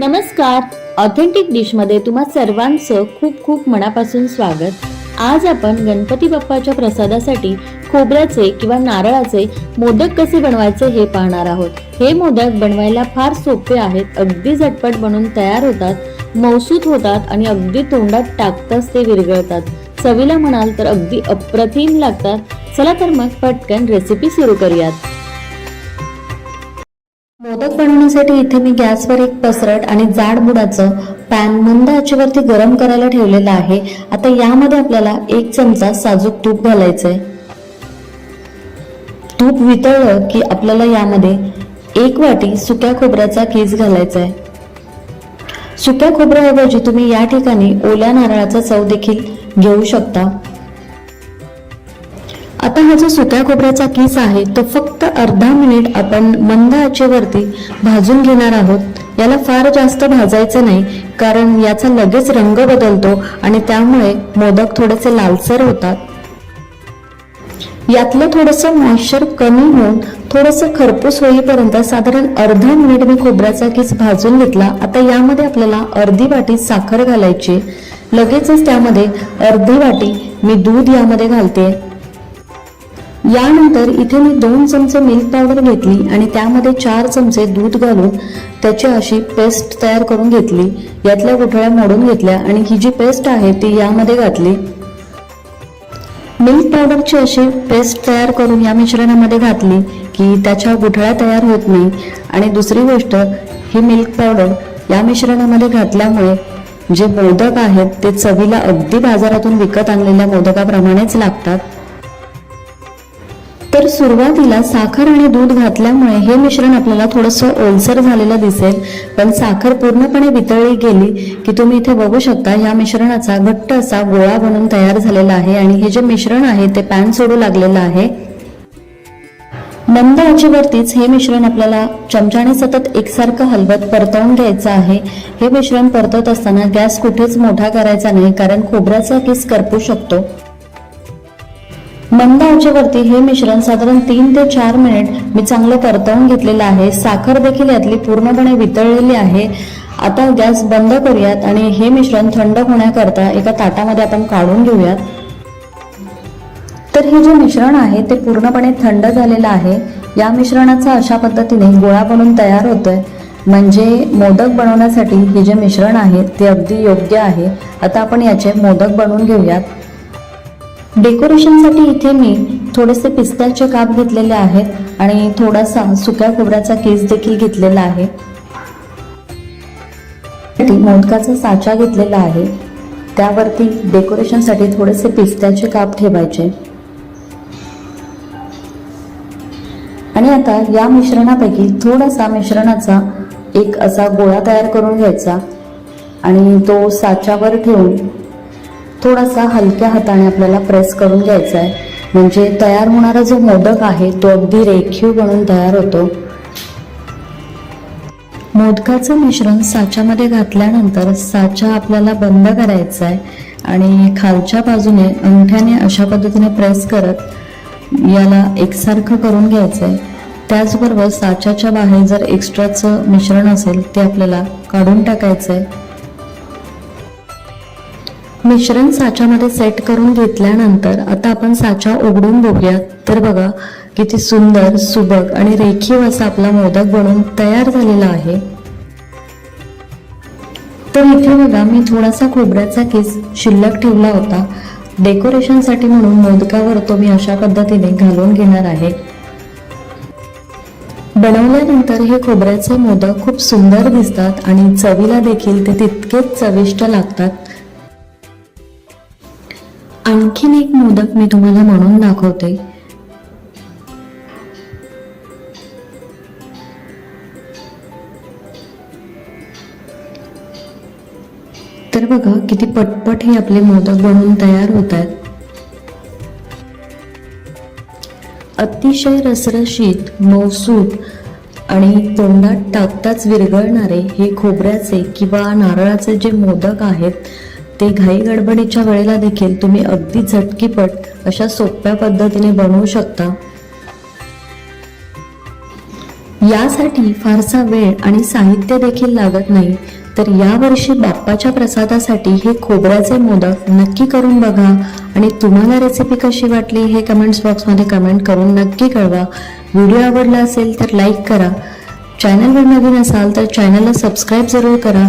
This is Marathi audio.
नमस्कार. ऑथेंटिक डिशमध्ये तुम्हा सर्वांचं खूप खूप मनापासून स्वागत. आज आपण गणपती बाप्पाच्या प्रसादासाठी खोबऱ्याचे किंवा नारळाचे मोदक कसे बनवायचे हे पाहणार आहोत. हे मोदक बनवायला फार सोपे आहेत अगदी झटपट बनून तयार होतात मौसूत होतात आणि अगदी तोंडात टाकताच ते विरघळतात. चवीला म्हणाल तर अगदी अप्रतिम लागतात. चला तर मग पटकन रेसिपी सुरू करूयात. मोदक बनवण्यासाठी इथे मी गॅसवर एक पसरट आणि जाड बुडाचं पॅन मंद आचेवरती गरम करायला ठेवलेलं आहे. आता यामध्ये आपल्याला एक चमचा साजूक तूप घालायचं आहे तूप वितळलं की आपल्याला यामध्ये एक वाटी सुक्या खोबऱ्याचा कीस घालायचा आहे सुक्या खोबऱ्याऐवजी तुम्ही या ठिकाणी ओल्या नारळाचा चव देखील घेऊ शकता. आता हा जो सुक्या खोबऱ्याचा किस आहे तो फक्त अर्धा मिनिट आपण मंद आचेवरती भाजून घेणार आहोत. याला फार जास्त भाजायचं नाही कारण याचा लगेच रंग बदलतो आणि त्यामुळे मोदक थोडेसे लालसर होतात. यातलं थोडंसं मॉइश्चर कमी होऊन थोडंसं खरपूस होईपर्यंत साधारण अर्धा मिनिट मी खोबऱ्याचा किस भाजून घेतला. आता यामध्ये आपल्याला अर्धी वाटी साखर घालायची लगेचच त्यामध्ये अर्धी वाटी मी दूध यामध्ये घालते. यानंतर इथे मी दोन चमचे मिल्क पावडर घेतली आणि त्यामध्ये चार चमचे दूध घालून त्याची अशी पेस्ट तयार करून घेतली. यातल्या गुठळ्या मोडून घेतल्या आणि ही जी पेस्ट आहे ती यामध्ये घातली. मिल्क पावडरची अशी पेस्ट तयार करून या मिश्रणामध्ये घातली की त्याच्या गुठळ्या तयार होत नाही. आणि दुसरी गोष्ट ही मिल्क पावडर या मिश्रणामध्ये घातल्यामुळे जे मोदक आहेत ते चवीला अगदी बाजारातून विकत आणलेल्या मोदकाप्रमाणेच लागतात. तर सुरुवातीला साखर आणि दूध घातल्यामुळे हे मिश्रण आपल्याला थोडंसं ओलसर झालेलं दिसेल पण साखर पूर्णपणे वितळली गेली की तुम्ही इथे बघू शकता या मिश्रणाचा घट्ट असा गोळा बनून तयार झालेला आहे आणि हे जे मिश्रण आहे ते पॅन सोडू लागलेलं आहे. मंद आचेवरतीच हे मिश्रण आपल्याला चमच्याने सतत एकसारखं हलवत परतवून घ्यायचं आहे. हे मिश्रण परतवत असताना गॅस कुठेच मोठा करायचा नाही कारण खोबऱ्याचा किस करपू शकतो. मंद आचेवरती हे मिश्रण साधारण तीन ते चार मिनिट मी चांगलं परतवून घेतलेलं आहे. साखर देखील यातली पूर्णपणे वितळलेली आहे. आता गॅस बंद करूयात आणि हे मिश्रण थंड होण्याकरता एका ताटामध्ये आपण काढून घेऊयात. तर हे जे मिश्रण आहे ते पूर्णपणे थंड झालेलं आहे. या मिश्रणाचा अशा पद्धतीने गोळा बनून तयार होतोय. म्हणजे मोदक बनवण्यासाठी हे जे मिश्रण आहे ते अगदी योग्य आहे. आता आपण याचे मोदक बनवून घेऊयात. डेकोरेशनसाठी इथे मी थोडेसे पिस्त्याचे काप घेतलेले आहेत आणि थोडासा सुक्या खोबऱ्याचा केस देखील घेतलेला आहे. मोदकाचा साचा घेतलेला आहे. त्यावरती डेकोरेशनसाठी थोडेसे पिस्त्याचे काप ठेवायचे. आणि आता या मिश्रणापैकी थोडासा मिश्रणाचा एक असा गोळा तयार करून घ्यायचा. आणि तो साच्यावर ठेवून थोडासा हलक्या हाताने आपल्याला प्रेस करून घ्यायचा आहे म्हणजे तयार होणारा जो मोदक आहे तो अगदी रेखीव बनून तयार होतो. मोदकाचं मिश्रण साच्यामध्ये घातल्यानंतर साचा आपल्याला बंद करायचा आहे आणि खालच्या बाजूने अंगठ्याने अशा पद्धतीने प्रेस करत याला एकसारखं करून घ्यायचं आहे त्याचबरोबर साच्याच्या बाहेर जर एक्स्ट्राचं मिश्रण असेल ते आपल्याला काढून टाकायचं आहे मिश्रण साच्यामध्ये सेट करून घेतल्यानंतर आता आपण साचा उघडून बघूयात. तर बघा किती सुंदर सुबक आणि रेखीव असा आपला मोदक बनून तयार झालेला आहे. तर इथे बघा मी थोडासा खोबऱ्याचा केस शिल्लक ठेवला होता. डेकोरेशनसाठी म्हणून मोदकावर तो मी अशा पद्धतीने घालून घेणार आहे. बनवल्यानंतर हे खोबऱ्याचे मोदक खूप सुंदर दिसतात आणि चवीला देखील ते तितकेच चविष्ट लागतात. आणखीन एक मोदक मी तुम्हाला म्हणून दाखवते. तर बघा किती पटपट हे आपले मोदक बनवून तयार होत आहेत. अतिशय रसरशीत मौसूद आणि तोंडात टाकताच विरघळणारे हे खोबऱ्याचे किंवा नारळाचे जे मोदक आहेत ते घाई गडबडीच्या वेळेला देखील तुम्ही अगदी झटकीपट अशा सोप्या पद्धतीने बनवू शकता. यासाठी फारसा वेळ आणि साहित्य देखील लागत नाही तर यावर्षी बाप्पाच्या प्रसादासाठी हे खोबऱ्याचे मोदक नक्की करून बघा आणि तुम्हाला रेसिपी कशी वाटली हे कमेंट्स बॉक्समध्ये कमेंट करून नक्की कळवा. व्हिडिओ आवडला असेल तर लाईक करा. चॅनलवर नवीन असाल तर चॅनलला सबस्क्राईब जरूर करा.